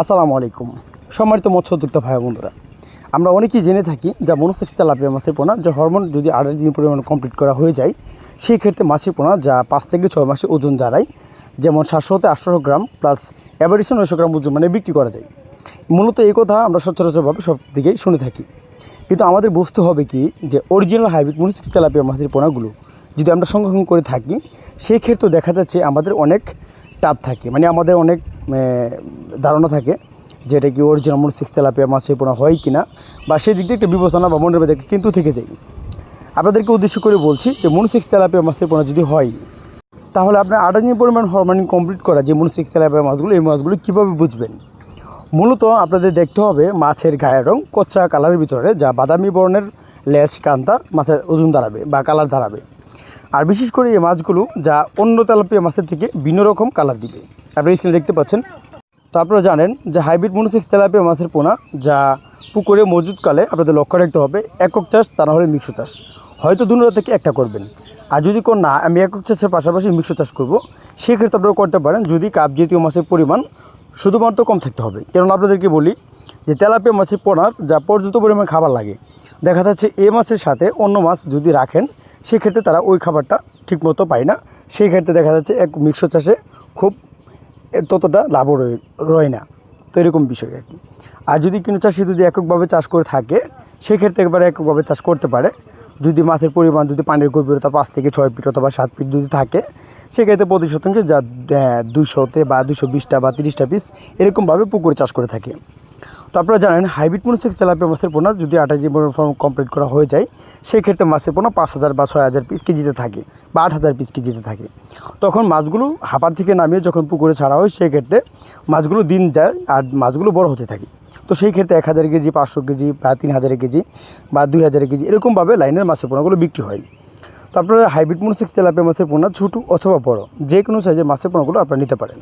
আসসালামু আলাইকুম। সম্মানিত মৎস্য উদ্যোক্তা ভাই বন্ধুরা, আমরা অনেকেই জেনে থাকি যা মনোসেক্স তেলাপিয়া মাছের পোনা, যে হরমোন যদি আড়াই দিন পরিমাণ কমপ্লিট করা হয়ে যায়, সেই ক্ষেত্রে মাছের পোনা যা পাঁচ থেকে ছয় মাসে ওজন দাঁড়ায় যেমন সাতশো হতে গ্রাম প্লাস অ্যাভারেশন নয়শো গ্রাম ওজন মানে বিক্রি করা যায়। মূলত এই কথা আমরা সচরাচরভাবে সব দিকেই শুনে থাকি। কিন্তু আমাদের বুঝতে হবে কি যে অরিজিনাল হাইব্রিড মনোসেক্স তেলাপিয়া মাছের পোনাগুলো যদি আমরা সংরক্ষণ করে থাকি, সেই ক্ষেত্রে দেখা যাচ্ছে আমাদের অনেক টাপ থাকে মানে আমাদের অনেক ধারণা থাকে যে এটা কি অরিজিনাল মনে সিক্স তেলাপিয়া মাছের পোনা হয় কি না বা সেই দিক দিয়ে একটা বিবেচনা বা মনের মধ্যে কিন্তু থেকে যায়। আপনাদেরকে উদ্দেশ্য করে বলছি যে মনোসেক্স তেলাপিয়া মাছের পোনা যদি হয়, তাহলে আপনার দিন পরিমাণ হরমোনিং কমপ্লিট করা যে মনোসেক্স তেলাপিয়া মাছগুলো, এই মাছগুলো কীভাবে বুঝবেন? মূলত আপনাদের দেখতে হবে মাছের গায়ের রং কচ্চা কালারের ভিতরে যা বাদামি বর্ণের লেজ কান্তা মাছের ওজন দাঁড়াবে বা কালার দাঁড়াবে। আর বিশেষ করে এই মাছগুলো যা অন্য তেলাপিয়া মাছের থেকে ভিন্ন রকম কালার দিবে। আপনারা স্ক্রিনে দেখতে পাচ্ছেন। তো আপনারা জানেন যে হাইব্রিড মনোসেক্স তেলাপিয়া মাছের পোনা যা পুকুরে মজুদকালে আপনাদের লক্ষ্য রাখতে হবে, একক চাষ, তা না হলে মিক্স চাষ। হয়তো দুটো থেকে একটা করবেন। আর যদি কোন না, আমি একক চাষের পাশাপাশি মিক্স চাষ করব। সেক্ষেত্রে আপনারা করতে পারেন, যদি কাপ জাতীয় মাছের পরিমাণ শুধুমাত্র কম থাকতে হবে। কারণ আপনাদেরকে বলি যে তেলাপিয়া মাছের পোনার যা পর্যাপ্ত পরিমাণ খাবার লাগে। দেখা যাচ্ছে এ মাছের সাথে অন্য মাছ যদি রাখেন সেক্ষেত্রে তারা ওই খাবারটা ঠিকমতো পায় না। সেই ক্ষেত্রে দেখা যাচ্ছে এক মিক্স চাষে খুব ততটা লাভও রয়ে, রয় না। তো এরকম বিষয় আর কি। আর যদি কোনো চাষি যদি এককভাবে চাষ করে থাকে, সেক্ষেত্রে একবারে এককভাবে চাষ করতে পারে। যদি মাছের পরিমাণ, যদি পানির গভীরতা পাঁচ থেকে ছয় ফিট অথবা সাত ফিট যদি থাকে, সেক্ষেত্রে প্রতি শতাংশে যা দুশোতে বা দুশো বিশটা বা তিরিশটা পিস এরকমভাবে পুকুরে চাষ করে থাকে। তো আপনারা জানেন, হাইব্রিড মনোসেক্স তেলাপিয়া মাছের পোনা যদি আঠাশ দিন ফর্ম কমপ্লিট করা হয়ে যায় সেই ক্ষেত্রে মাছের পোনা পাঁচ হাজার বা ছয় হাজার পিস কেজিতে থাকে বা আট হাজার পিস কেজিতে থাকে। তখন মাছগুলো হাঁপার থেকে নামিয়ে যখন পুকুরে ছাড়া হয় সেই ক্ষেত্রে মাছগুলো দিন যায় আর মাছগুলো বড় হতে থাকে। তো সেই ক্ষেত্রে এক হাজার কেজি, পাঁচশো কেজি বা তিন হাজার কেজি বা দুই হাজার কেজি এরকমভাবে লাইনের মাছের পোনাগুলো বিক্রি হয়। তো আপনারা হাইব্রিড মনোসেক্স তেলাপিয়া মাছের পোনা ছোটো অথবা বড় যে কোনো সাইজের মাছের পোনাগুলো আপনারা নিতে পারেন।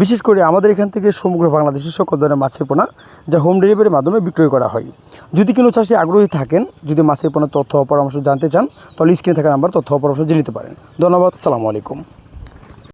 বিশেষ করে আমাদের এখান থেকে সমগ্র বাংলাদেশের সকল ধরনের মাছের পোনা, যা হোম ডেলিভারির মাধ্যমে বিক্রয় করা হয়। যদি কোনো চাষে আগ্রহী থাকেন, যদি মাছের পোনার তথ্য পরামর্শ জানতে চান, তাহলে স্ক্রিনে থাকা নাম্বার তথ্য পরামর্শ জেনে নিতে পারেন। ধন্যবাদ, সালামু আলাইকুম।